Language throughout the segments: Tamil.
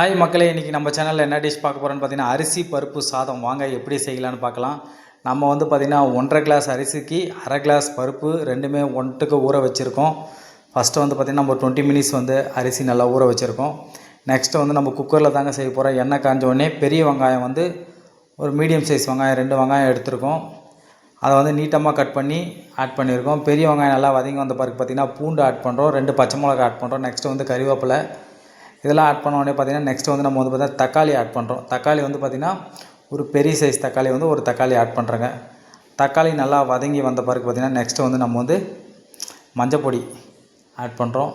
ஹாய் மக்களே இன்றைக்கி நம்ம சேனலில் என்ன டிஷ் பார்க்க போகிறோன்னு பார்த்தீங்கன்னா அரிசி பருப்பு சாதம். வாங்க எப்படி செய்யலான்னு பார்க்கலாம். நம்ம வந்து பார்த்திங்கன்னா ஒன்றரை கிளாஸ் அரிசிக்கு அரை கிளாஸ் பருப்பு ரெண்டுமே ஒன்றுக்கு ஊற வச்சுருக்கோம். ஃபஸ்ட்டு வந்து பார்த்திங்கன்னா நம்ம டுவெண்ட்டி மினிட்ஸ் வந்து அரிசி நல்லா ஊற வச்சுருக்கோம். நெக்ஸ்ட்டு வந்து நம்ம குக்கரில் தாங்க செய்ய போகிறோம் எண்ணெய் காஞ்சோடனே பெரிய வெங்காயம் வந்து ஒரு மீடியம் சைஸ் வெங்காயம் ரெண்டு வெங்காயம் எடுத்திருக்கோம். அதை வந்து நீட்டமாக கட் பண்ணி ஆட் பண்ணியிருக்கோம் பெரிய வெங்காயம் நல்லா வதங்கி வந்த பிறகு பார்த்திங்கன்னா பூண்டு ஆட் பண்ணுறோம் ரெண்டு பச்சை மிளகா ஆட் பண்ணுறோம் நெக்ஸ்ட்டு வந்து கறிவேப்பிலை. இதெல்லாம் ஆட் பண்ண உடனே பார்த்திங்கன்னா நெக்ஸ்ட் வந்து நம்ம வந்து பார்த்தீங்கன்னா தக்காளி ஆட் பண்ணுறோம் தக்காளி வந்து பார்த்திங்கன்னா ஒரு பெரிய சைஸ் தக்காளி வந்து ஒரு தக்காளி ஆட் பண்ணுறேங்க தக்காளி நல்லா வதங்கி வந்த பிறகு பார்த்திங்கன்னா நெக்ஸ்ட்டு வந்து நம்ம வந்து மஞ்சப்பொடி ஆட் பண்ணுறோம்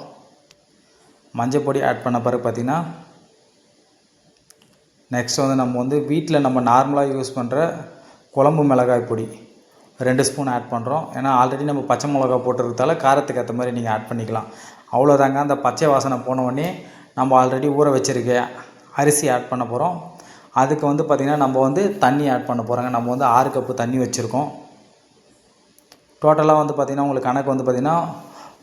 மஞ்சப்பொடி ஆட் பண்ண பிறகு பார்த்திங்கன்னா நெக்ஸ்ட் வந்து நம்ம வந்து வீட்டில் நம்ம நார்மலாக யூஸ் பண்ணுற குழம்பு மிளகாய் பொடி ரெண்டு ஸ்பூன் ஆட் பண்ணுறோம் ஏன்னா ஆல்ரெடி நம்ம பச்சை மிளகா போட்டுருக்கதால காரத்துக்கு ஏற்ற மாதிரி நீங்கள் ஆட் பண்ணிக்கலாம். அவ்வளோதாங்க அந்த பச்சை வாசனை போன உடனே நம்ம ஆல்ரெடி ஊற வச்சுருக்க அரிசி ஆட் பண்ண போகிறோம் அதுக்கு வந்து பார்த்திங்கன்னா நம்ம வந்து தண்ணி ஆட் பண்ண போகிறோங்க நம்ம வந்து ஆறு கப்பு தண்ணி வச்சுருக்கோம். டோட்டலாக வந்து பார்த்திங்கன்னா உங்களுக்கு கணக்கு வந்து பார்த்திங்கன்னா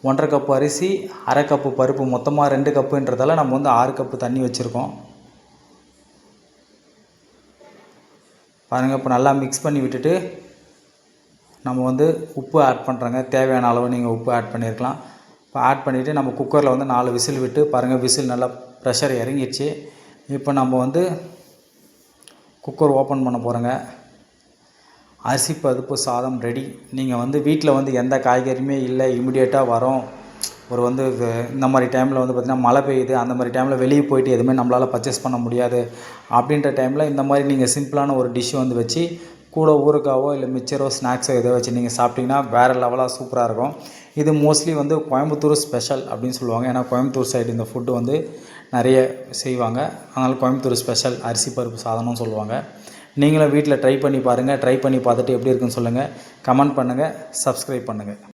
ஒன்றரை கப்பு அரிசி அரை கப்பு பருப்பு மொத்தமாக ரெண்டு கப்புன்றதால நம்ம வந்து ஆறு கப்பு தண்ணி வச்சுருக்கோம். பாருங்கள் இப்போ நல்லா மிக்ஸ் பண்ணி விட்டுட்டு நம்ம வந்து உப்பு ஆட் பண்ணுறோங்க தேவையான அளவு நீங்கள் உப்பு ஆட் பண்ணியிருக்கலாம் இப்போ ஆட் பண்ணிவிட்டு நம்ம குக்கரில் வந்து நாலு விசில் விட்டு பாருங்கள் விசில் நல்லா ப்ரெஷர் இறங்கிடுச்சு. இப்போ நம்ம வந்து குக்கர் ஓப்பன் பண்ண போகிறோங்க அரிசி பருப்பு சாதம் ரெடி நீங்கள் வந்து வீட்டில் வந்து எந்த காய்கறியுமே இல்லை இமிடியேட்டாக வரோம். ஒரு வந்து இது- இந்த மாதிரி டைமில் வந்து பார்த்திங்கன்னா மழை பெய்யுது அந்த மாதிரி டைமில் வெளியே போயிட்டு எதுவுமே நம்மளால் பர்ச்சேஸ் பண்ண முடியாது. அப்படின்ற டைமில் இந்த மாதிரி நீங்கள் சிம்பிளான ஒரு டிஷ் வந்து வச்சு கூட ஊறுக்காவோ இல்லை மிச்சரோ ஸ்நாக்ஸோ எதோ வச்சு நீங்கள் சாப்பிட்டிங்கன்னா வேறு லெவலாக சூப்பராக இருக்கும். இது மோஸ்ட்லி வந்து கோயம்புத்தூர் ஸ்பெஷல் அப்படின்னு சொல்லுவாங்க. ஏன்னா கோயம்புத்தூர் சைடு இந்த ஃபுட்டு வந்து நிறைய செய்வாங்க. அதனால் கோயம்புத்தூர் ஸ்பெஷல் அரிசி பருப்பு சாதம்னு சொல்லுவாங்க. நீங்களும் வீட்டில் ட்ரை பண்ணி பாருங்கள் ட்ரை பண்ணி பார்த்துட்டு எப்படி இருக்குன்னு சொல்லுங்கள் கமெண்ட் பண்ணுங்கள் சப்ஸ்கிரைப் பண்ணுங்கள்